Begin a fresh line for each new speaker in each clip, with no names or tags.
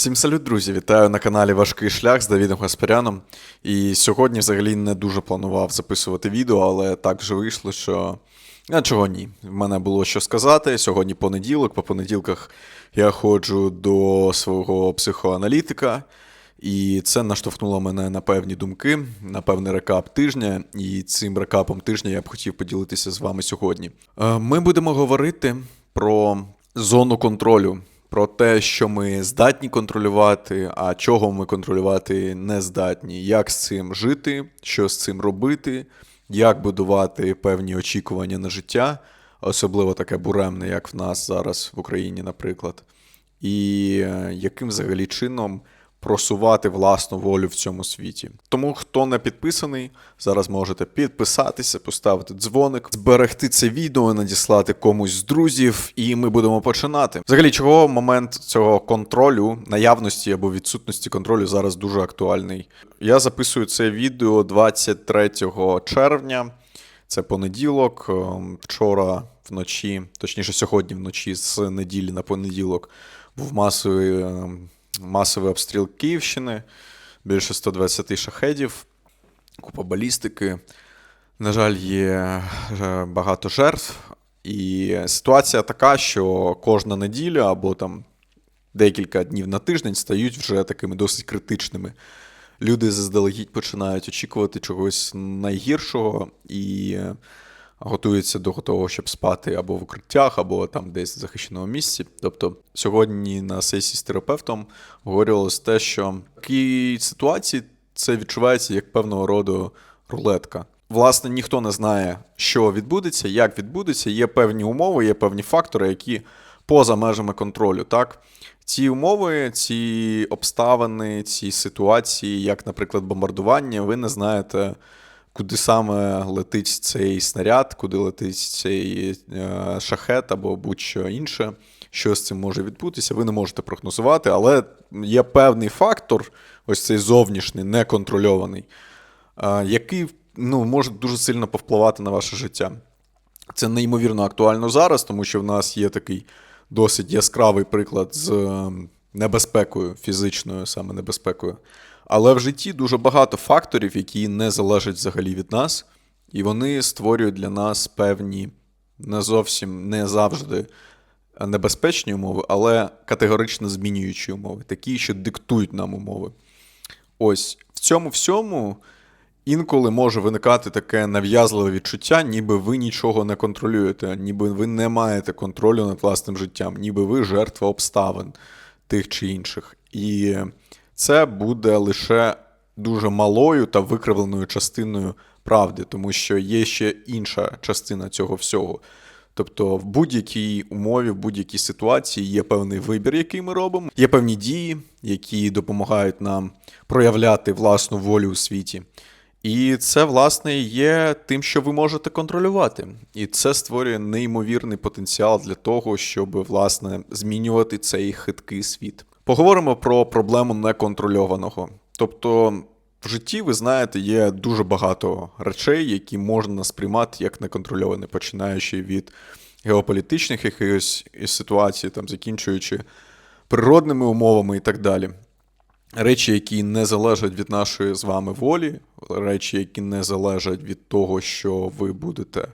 Всім салют, друзі! Вітаю на каналі Важкий шлях з Давідом Гаспаряном. І сьогодні взагалі не дуже планував записувати відео, але так вже вийшло, що. А чого ні? В мене було що сказати. Сьогодні понеділок. По понеділках я ходжу до свого психоаналітика, і це наштовхнуло мене на певні думки, на певний рекап тижня. І цим рекапом тижня я б хотів поділитися з вами сьогодні. Е, Ми будемо говорити про зону контролю про те, що ми здатні контролювати, а чого ми контролювати не здатні, як з цим жити, що з цим робити, як будувати певні очікування на життя, особливо таке буремне, як в нас зараз в Україні, наприклад, і е, яким взагалі чином просувати власну волю в цьому світі. Тому, хто не підписаний, зараз можете підписатися, поставити дзвоник, зберегти це відео, надіслати комусь з друзів, і ми будемо починати. Взагалі, чого момент цього контролю, наявності або відсутності контролю зараз дуже актуальний. Я записую це відео 23 червня. Це понеділок. Ем, Вчора вночі, точніше, сьогодні вночі, з неділі на понеділок, був масовий, ем, масовий обстріл Київщини, більше 120 шахедів, купа балістики. На жаль, є е, багато жертв. І ситуація така, що кожна неділя або там декілька днів на тиждень стають вже такими досить критичними. Люди заздалегідь починають очікувати чогось найгіршого і е, готуються до того, щоб спати або в укриттях, або там десь в захищеному місці. Тобто, сьогодні на сесії з терапевтом говорилось те, що в такій ситуації це відчувається як певного роду рулетка. Власне, ніхто не знає, що відбудеться, як відбудеться. Є певні умови, є певні фактори, які поза межами контролю. Так, ці умови, ці обставини, ці ситуації, як, наприклад, бомбардування, ви не знаєте, куди саме летить цей снаряд, куди летить цей е, шахет або будь-що інше, що з цим може відбутися. Ви не можете прогнозувати, але є певний фактор, ось цей зовнішній, неконтрольований, е, який ну, може дуже сильно повпливати на ваше життя. Це неймовірно актуально зараз, тому що в нас є такий досить яскравий приклад з е, небезпекою, фізичною саме небезпекою. Але в житті дуже багато факторів, які не залежать взагалі від нас, і вони створюють для нас певні не зовсім не завжди небезпечні умови, але категорично змінюючі умови, такі, що диктують нам умови. Ось в цьому всьому інколи може виникати таке нав'язливе відчуття, ніби ви нічого не контролюєте, ніби ви не маєте контролю над власним життям, ніби ви жертва обставин тих чи інших. І це буде лише дуже малою та викривленою частиною правди, тому що є ще інша частина цього всього. Тобто, в будь-якій умові, в будь-якій ситуації є певний вибір, який ми робимо, є певні дії, які допомагають нам проявляти власну волю у світі. І це, власне, є тим, що ви можете контролювати. І це створює неймовірний потенціал для того, щоб, власне, змінювати цей хиткий світ. Поговоримо про проблему неконтрольованого. Тобто, в житті, ви знаєте, є дуже багато речей, які можна сприймати як неконтрольовані, починаючи від геополітичних якихось ситуацій, там, закінчуючи природними умовами і так далі. Речі, які не залежать від нашої з вами волі, речі, які не залежать від того, що ви будете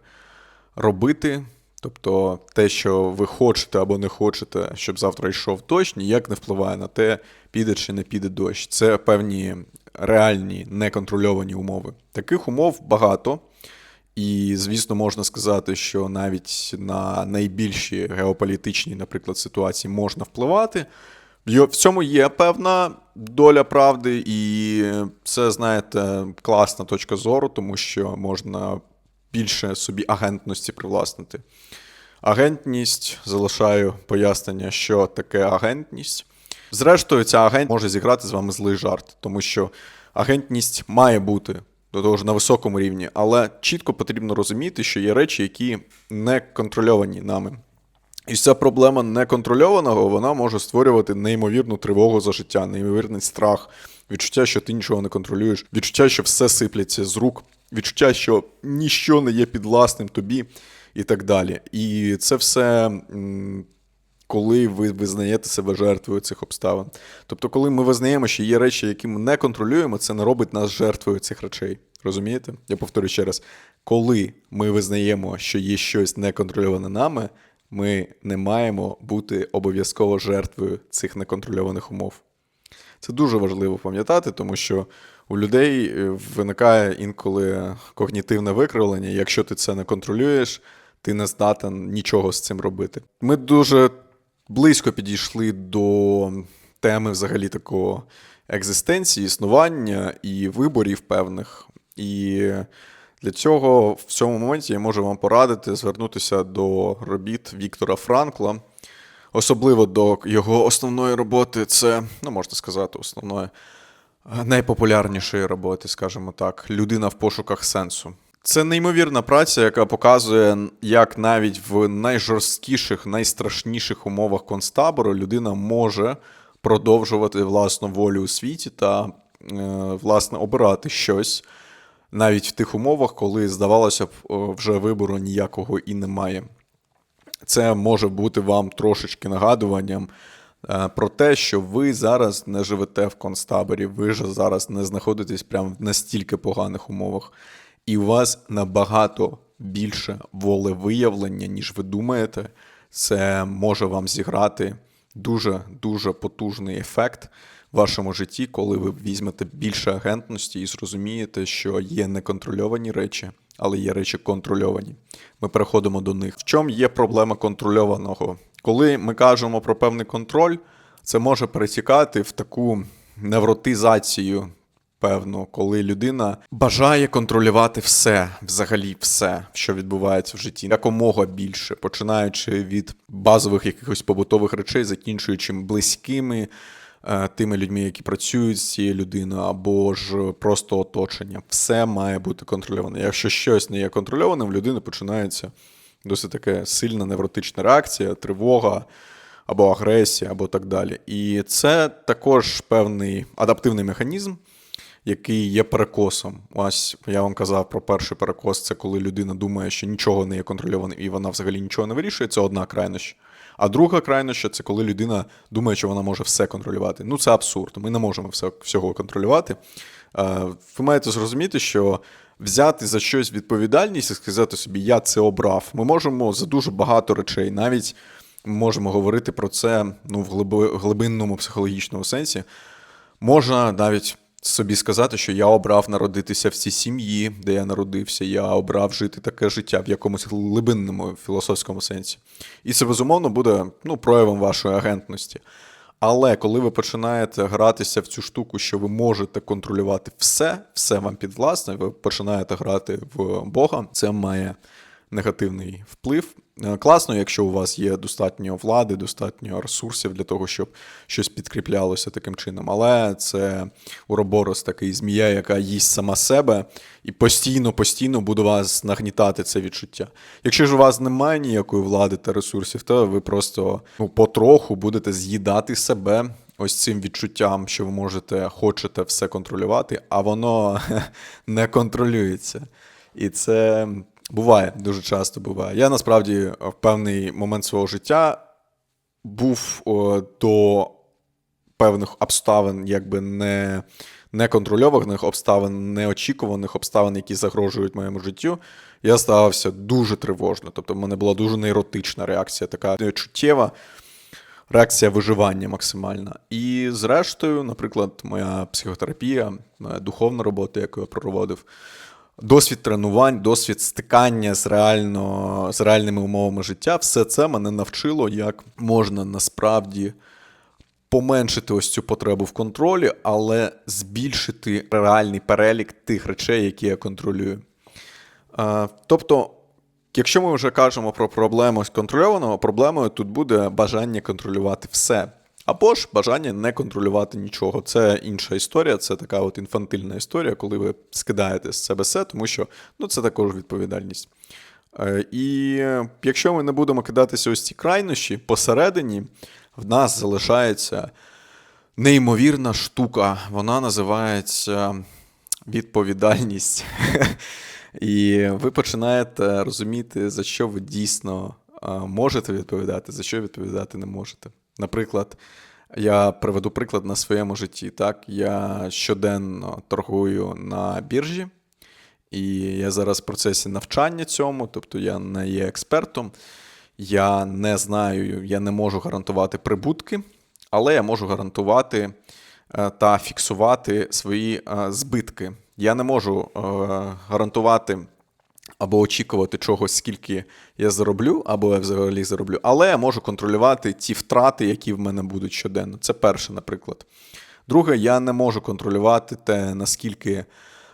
робити. Тобто те, що ви хочете або не хочете, щоб завтра йшов дощ, ніяк не впливає на те, піде чи не піде дощ. Це певні реальні неконтрольовані умови. Таких умов багато. І, звісно, можна сказати, що навіть на найбільші геополітичні, наприклад, ситуації можна впливати. В цьому є певна доля правди, і це, знаєте, класна точка зору, тому що можна більше собі агентності привласнити. Агентність залишаю пояснення, що таке агентність. Зрештою, ця агент може зіграти з вами злий жарт, тому що агентність має бути до того ж на високому рівні, але чітко потрібно розуміти, що є речі, які не контрольовані нами. І ця проблема неконтрольованого вона може створювати неймовірну тривогу за життя, неймовірний страх, відчуття, що ти нічого не контролюєш, відчуття, що все сиплеться з рук, відчуття, що ніщо не є підвласним тобі, і так далі. І це все коли ви визнаєте себе жертвою цих обставин. Тобто, коли ми визнаємо, що є речі, які ми не контролюємо, це не робить нас жертвою цих речей. Розумієте? Я повторю ще раз: коли ми визнаємо, що є щось неконтрольоване нами, ми не маємо бути обов'язково жертвою цих неконтрольованих умов. Це дуже важливо пам'ятати, тому що у людей е, виникає інколи когнітивне викривлення. Якщо ти це не контролюєш, ти не здатен нічого з цим робити. Ми дуже близько підійшли до теми взагалі такого екзистенції, існування і виборів певних. І для цього в цьому моменті я можу вам порадити звернутися до робіт Віктора Франкла, особливо до його основної роботи, це, ну можна сказати, основної найпопулярнішої роботи, скажімо так, людина в пошуках сенсу. Це неймовірна праця, яка показує, як навіть в найжорсткіших, найстрашніших умовах концтабору людина може продовжувати власну волю у світі та, е, власне, обирати щось навіть в тих умовах, коли, здавалося б, вже вибору ніякого і немає. Це може бути вам трошечки нагадуванням про те, що ви зараз не живете в концтаборі, ви ж зараз не знаходитесь прямо в настільки поганих умовах, і у вас набагато більше волевиявлення, ніж ви думаєте. Це може вам зіграти дуже дуже потужний ефект в вашому житті, коли ви візьмете більше агентності і зрозумієте, що є неконтрольовані речі, але є речі контрольовані. Ми переходимо до них. В чому є проблема контрольованого? Коли ми кажемо про певний контроль, це може перетікати в таку невротизацію. Певно, коли людина бажає контролювати все, взагалі все, що відбувається в житті, якомога більше, починаючи від базових якихось побутових речей, закінчуючи близькими тими людьми, які працюють з цією людиною, або ж просто оточення. Все має бути контрольоване. Якщо щось не є контрольованим, в людини починається досить таке сильна невротична реакція, тривога. Або агресія, або так далі. І це також певний адаптивний механізм, який є перекосом. Ось я вам казав про перший перекос це коли людина думає, що нічого не є контрольованим, і вона взагалі нічого не вирішує. Це одна крайність. А друга крайноща це коли людина думає, що вона може все контролювати. Ну це абсурд. Ми не можемо все, всього контролювати. Ви маєте зрозуміти, що взяти за щось відповідальність і сказати собі, я це обрав. Ми можемо за дуже багато речей, навіть можемо говорити про це ну, в глибинному психологічному сенсі. Можна навіть собі сказати, що я обрав народитися в цій сім'ї, де я народився, я обрав жити таке життя в якомусь глибинному філософському сенсі. І це, безумовно, буде ну, проявом вашої агентності. Але коли ви починаєте гратися в цю штуку, що ви можете контролювати все, все вам підвласне, ви починаєте грати в Бога, це має негативний вплив. Е, класно, якщо у вас є достатньо влади, достатньо ресурсів для того, щоб щось підкріплялося таким чином. Але це уроборос такий змія, яка їсть сама себе, і постійно-постійно буде вас нагнітати це відчуття. Якщо ж у вас немає ніякої влади та ресурсів, то ви просто ну, потроху будете з'їдати себе. Ось цим відчуттям, що ви можете, хочете все контролювати, а воно не контролюється. І це Буває, дуже часто буває. Я насправді в певний момент свого життя був о, до певних обставин, якби не неконтрольованих обставин, неочікуваних обставин, які загрожують моєму життю. Я ставався дуже тривожно. Тобто, в мене була дуже нейротична реакція, така чуттєва. Реакція виживання максимальна. І, зрештою, наприклад, моя психотерапія, моя духовна робота, яку я проводив, досвід тренувань, досвід стикання з реально, з реальними умовами життя, все це мене навчило, як можна насправді поменшити ось цю потребу в контролі, але збільшити реальний перелік тих речей, які я контролюю. Тобто. Якщо ми вже кажемо про проблему з контрольованого, проблемою тут буде бажання контролювати все. Або ж бажання не контролювати нічого. Це інша історія, це така от інфантильна історія, коли ви скидаєте з себе все, тому що ну, це також відповідальність. Е, і якщо ми не будемо кидатися ось ці крайнощі, посередині в нас залишається неймовірна штука. Вона називається відповідальність. І ви починаєте розуміти, за що ви дійсно можете відповідати, за що відповідати не можете. Наприклад, я приведу приклад на своєму житті. Так, я щоденно торгую на біржі, і я зараз в процесі навчання цьому, тобто я не є експертом, я не знаю, я не можу гарантувати прибутки, але я можу гарантувати е, та фіксувати свої е, збитки. Я не можу е, гарантувати або очікувати чогось, скільки я зароблю, або я взагалі зароблю, але я можу контролювати ті втрати, які в мене будуть щоденно. Це перше, наприклад. Друге, я не можу контролювати те, наскільки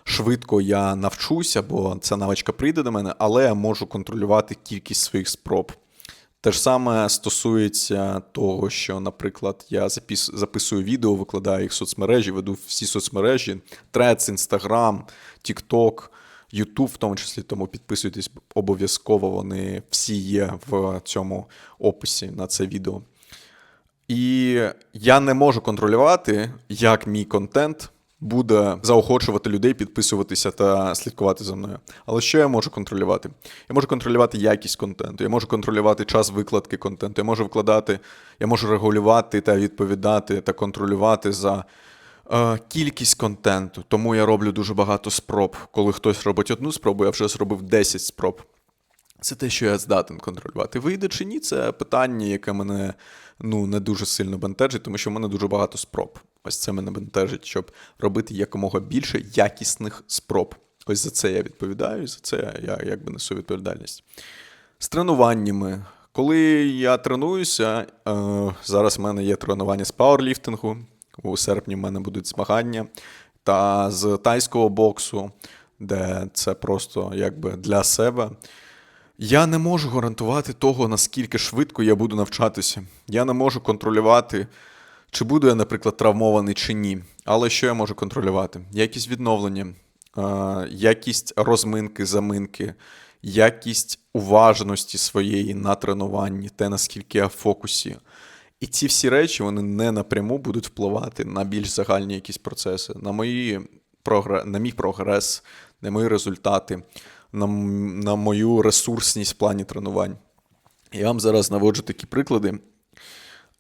швидко я навчусь, або ця навичка прийде до мене, але я можу контролювати кількість своїх спроб. Те ж саме стосується того, що, наприклад, я запис, записую відео, викладаю їх в соцмережі, веду всі соцмережі, Threads, Instagram, TikTok, YouTube в тому числі, тому підписуйтесь обов'язково, вони всі є в цьому описі на це відео. І я не можу контролювати, як мій контент буде заохочувати людей підписуватися та слідкувати за мною. Але що я можу контролювати? Я можу контролювати якість контенту, я можу контролювати час викладки контенту, я можу вкладати, я можу регулювати та відповідати та контролювати за кількість контенту. Тому я роблю дуже багато спроб. Коли хтось робить одну спробу, я вже зробив 10 спроб. Це те, що я здатен контролювати. Вийде чи ні, це питання, яке мене ну, не дуже сильно бентежить, тому що в мене дуже багато спроб. Ось це мене бентежить, щоб робити якомога більше якісних спроб. Ось за це я відповідаю, за це я якби несу відповідальність. З тренуваннями. Коли я тренуюся, е, зараз в мене є тренування з пауерліфтингу, у серпні в мене будуть змагання, та з тайського боксу, де це просто якби для себе. Я не можу гарантувати того, наскільки швидко я буду навчатися. Я не можу контролювати, чи буду я, наприклад, травмований чи ні. Але що я можу контролювати? Якість відновлення, е, якість розминки, заминки, якість уважності своєї на тренуванні, те, наскільки я в фокусі. І ці всі речі вони не напряму будуть впливати на більш загальні якісь процеси, на мої прогре... на мій прогрес, на мої результати, на, на мою ресурсність в плані тренувань. Я вам зараз наводжу такі приклади,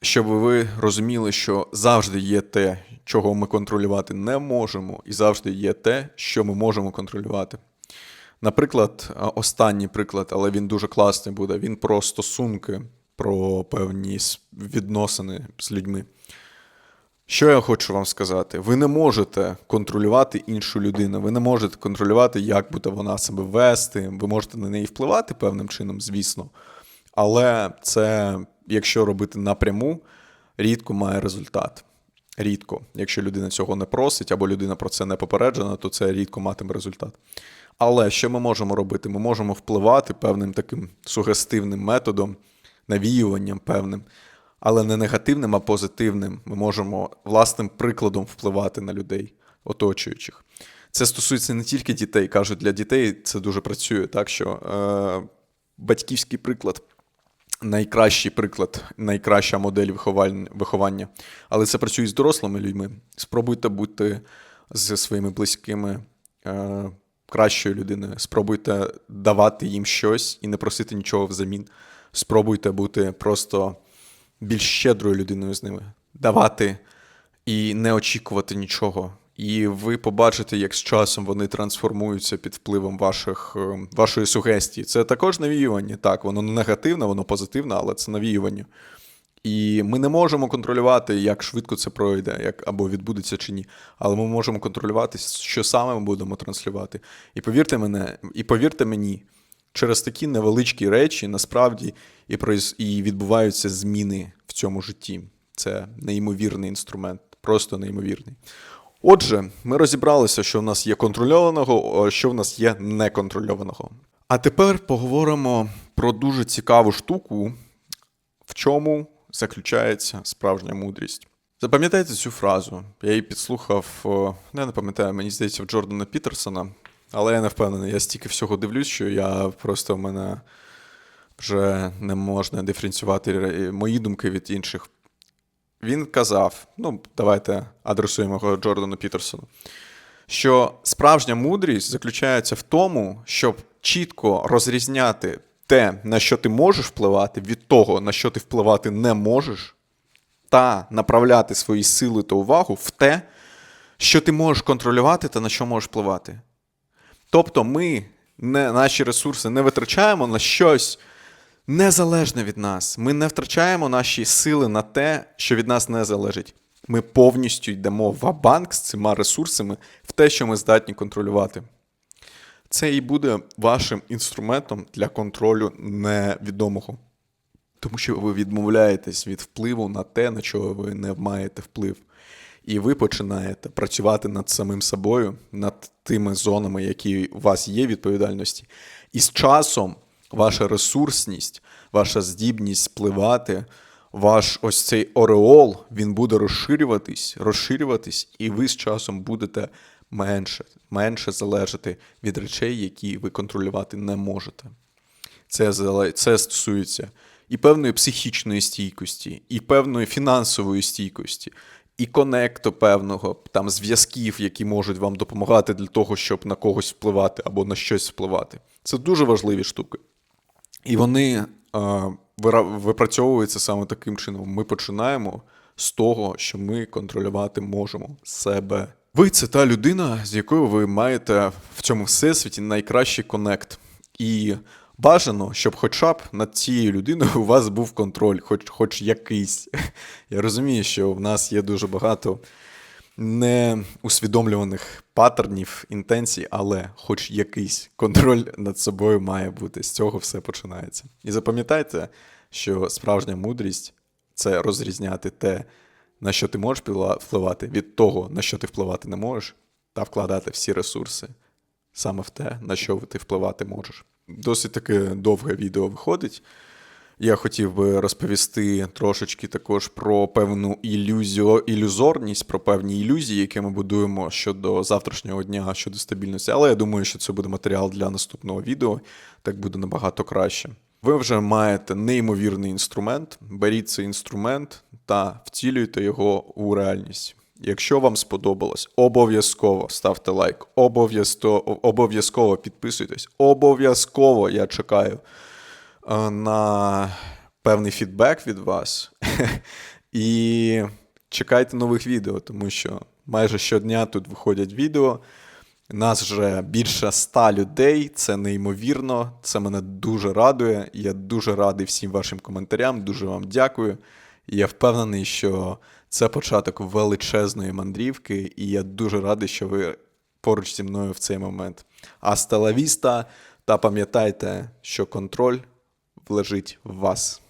щоб ви розуміли, що завжди є те, чого ми контролювати не можемо, і завжди є те, що ми можемо контролювати. Наприклад, останній приклад, але він дуже класний буде. Він про стосунки, про певні відносини з людьми. Що я хочу вам сказати? Ви не можете контролювати іншу людину, ви не можете контролювати, як буде вона себе вести. Ви можете на неї впливати певним чином, звісно. Але це, якщо робити напряму, рідко має результат. Рідко. Якщо людина цього не просить, або людина про це не попереджена, то це рідко матиме результат. Але що ми можемо робити? Ми можемо впливати певним таким сугестивним методом, навіюванням певним, але не негативним, а позитивним. Ми можемо власним прикладом впливати на людей, оточуючих. Це стосується не тільки дітей. Кажуть, для дітей це дуже працює, так що е, батьківський приклад найкращий приклад, найкраща модель виховання. Але це працює з дорослими людьми. Спробуйте бути зі своїми близькими е, кращою людиною. Спробуйте давати їм щось і не просити нічого взамін. Спробуйте бути просто більш щедрою людиною з ними, давати і не очікувати нічого. І ви побачите, як з часом вони трансформуються під впливом ваших, е, вашої сугестії. Це також навіювання. Так, воно не негативне, воно позитивне, але це навіювання. І ми не можемо контролювати, як швидко це пройде, як або відбудеться чи ні. Але ми можемо контролювати, що саме ми будемо транслювати. І повірте мене, і повірте мені, через такі невеличкі речі насправді і і відбуваються зміни в цьому житті. Це неймовірний інструмент, просто неймовірний. Отже, ми розібралися, що в нас є контрольованого, що в нас є неконтрольованого. А тепер поговоримо про дуже цікаву штуку, в чому заключається справжня мудрість. Запам'ятайте цю фразу. Я її підслухав, ну, я не пам'ятаю, мені здається, в Джордана Пітерсона, але я не впевнений, я стільки всього дивлюсь, що я просто в мене вже не можна диференціювати мої думки від інших. Він казав: ну, давайте адресуємо його Джордану Пітерсону, що справжня мудрість заключається в тому, щоб чітко розрізняти те, на що ти можеш впливати, від того, на що ти впливати не можеш, та направляти свої сили та увагу в те, що ти можеш контролювати та на що можеш впливати. Тобто ми не, наші ресурси не витрачаємо на щось незалежне від нас. Ми не втрачаємо наші сили на те, що від нас не залежить. Ми повністю йдемо в банк з цими ресурсами в те, що ми здатні контролювати. Це і буде вашим інструментом для контролю невідомого. Тому що ви відмовляєтесь від впливу на те, на чого ви не маєте вплив. І ви починаєте працювати над самим собою, над тими зонами, які у вас є відповідальності. І з часом ваша ресурсність, ваша здібність впливати, ваш ось цей ореол, він буде розширюватись, розширюватись, і ви з часом будете менше, менше залежати від речей, які ви контролювати не можете. Це, це стосується і певної психічної стійкості, і певної фінансової стійкості, і конекту певного, там зв'язків, які можуть вам допомагати для того, щоб на когось впливати або на щось впливати. Це дуже важливі штуки. І вони е, випрацьовуються саме таким чином. Ми починаємо з того, що ми контролювати можемо себе. Ви це та людина, з якою ви маєте в цьому всесвіті найкращий конект. І бажано, щоб хоча б над цією людиною у вас був контроль, хоч, хоч якийсь. Я розумію, що в нас є дуже багато неусвідомлюваних паттернів, інтенцій, але хоч якийсь контроль над собою має бути. З цього все починається. І запам'ятайте, що справжня мудрість це розрізняти те, на що ти можеш впливати, від того, на що ти впливати не можеш, та вкладати всі ресурси саме в те, на що ти впливати можеш. Досить таке довге відео виходить. Я хотів би розповісти трошечки також про певну ілюзію, ілюзорність, про певні ілюзії, які ми будуємо щодо завтрашнього дня, щодо стабільності. Але я думаю, що це буде матеріал для наступного відео, так буде набагато краще. Ви вже маєте неймовірний інструмент. Беріть цей інструмент та втілюйте його у реальність. Якщо вам сподобалось, обов'язково ставте лайк, обов'язково, обов'язково підписуйтесь, обов'язково я чекаю е, на певний фідбек від вас. І чекайте нових відео, тому що майже щодня тут виходять відео. Нас вже більше ста людей, це неймовірно, це мене дуже радує. Я дуже радий всім вашим коментарям, дуже вам дякую. Я впевнений, що це початок величезної мандрівки, і я дуже радий, що ви поруч зі мною в цей момент. Аста ла віста, та пам'ятайте, що контроль лежить в вас.